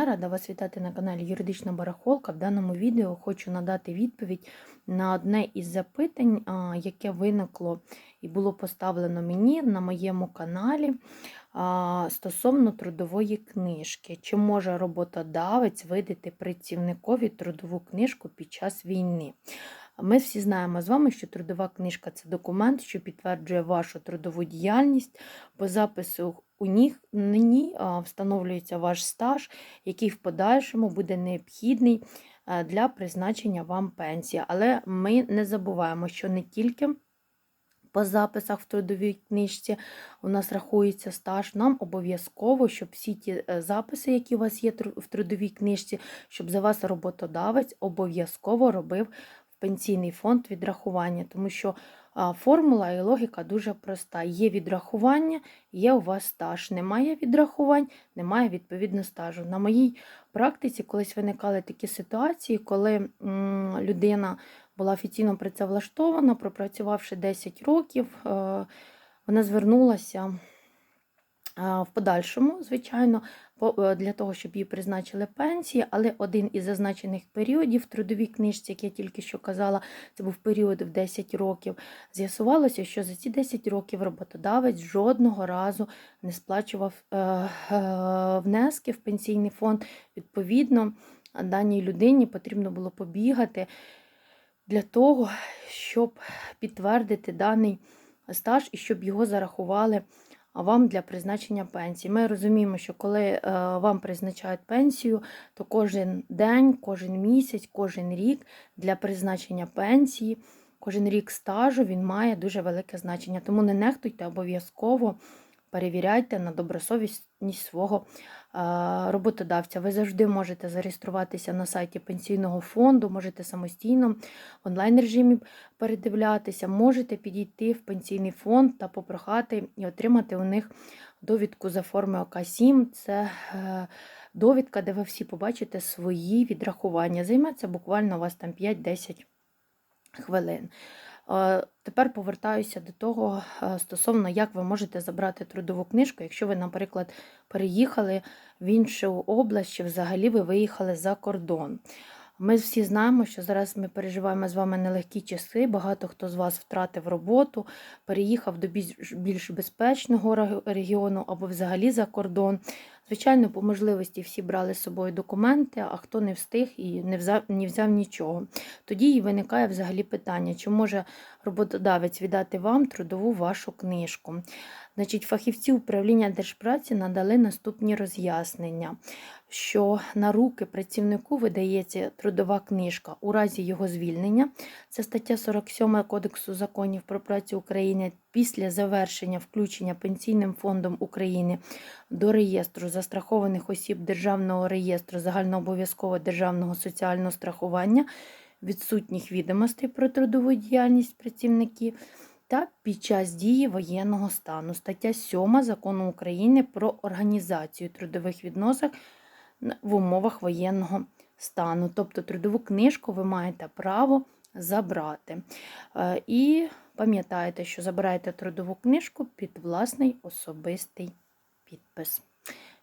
Я рада вас вітати на каналі Юридична Барахолка. В даному відео хочу надати відповідь на одне із запитань, яке виникло і було поставлено мені на моєму каналі стосовно трудової книжки. Чи може роботодавець видати працівникові трудову книжку під час війни? Ми всі знаємо з вами, що трудова книжка це документ, що підтверджує вашу трудову діяльність. По запису у них нині встановлюється ваш стаж, який в подальшому буде необхідний для призначення вам пенсії. Але ми не забуваємо, що не тільки по записах в трудовій книжці у нас рахується стаж, нам обов'язково, щоб всі ті е, записи, які у вас є в трудовій книжці, щоб за вас роботодавець обов'язково робив пенсійний фонд відрахування, тому що формула і логіка дуже проста. Є відрахування, є у вас стаж. Немає відрахувань, немає відповідно стажу. На моїй практиці колись виникали такі ситуації, коли людина була офіційно працевлаштована, пропрацювавши 10 років, е, вона звернулася в подальшому, звичайно, е, для того, щоб їй призначили пенсії, але один із зазначених періодів в трудовій книжці, як я тільки що казала, це був період в 10 років. З'ясувалося, що за ці 10 років роботодавець жодного разу не сплачував е, е, внески в пенсійний фонд. Відповідно, даній людині потрібно було побігати для того, щоб підтвердити даний стаж і щоб його зарахували вам для призначення пенсії. Ми розуміємо, що коли е, вам призначають пенсію, то кожен день, кожен місяць, кожен рік для призначення пенсії, кожен рік стажу він має дуже велике значення. Тому не нехтуйте обов'язково. Перевіряйте на добросовісність свого роботодавця. Ви завжди можете зареєструватися на сайті пенсійного фонду, можете самостійно в онлайн режимі передивлятися, можете підійти в пенсійний фонд та попрохати і отримати у них довідку за формою ОК-7. Це е, довідка, де ви всі побачите свої відрахування. Займеться буквально у вас там 5-10 хвилин. Тепер повертаюся до того стосовно, як ви можете забрати трудову книжку, якщо ви, наприклад, переїхали в іншу область, чи взагалі ви виїхали за кордон. Ми всі знаємо, що зараз ми переживаємо з вами нелегкі часи. Багато хто з вас втратив роботу, переїхав до більш більш безпечного регіону або взагалі за кордон. Звичайно, по можливості всі брали з собою документи, а хто не встиг і не взяв, не взяв нічого. Тоді і виникає взагалі питання, чи може роботодавець віддати вам трудову вашу книжку. Значить, фахівці управління держпраці надали наступні роз'яснення, що на руки працівнику видається трудова книжка у разі його звільнення. Це стаття 47 Кодексу законів про працю України після завершення включення Пенсійним фондом України до реєстру застрахованих осіб Державного реєстру загальнообов'язкового державного соціального страхування відсутніх відомостей про трудову діяльність працівників та під час дії воєнного стану. Стаття 7 Закону України про організацію трудових відносин в умовах воєнного стану. Тобто трудову книжку ви маєте право забрати. Е, І пам'ятайте, що забираєте трудову книжку під власний особистий підпис.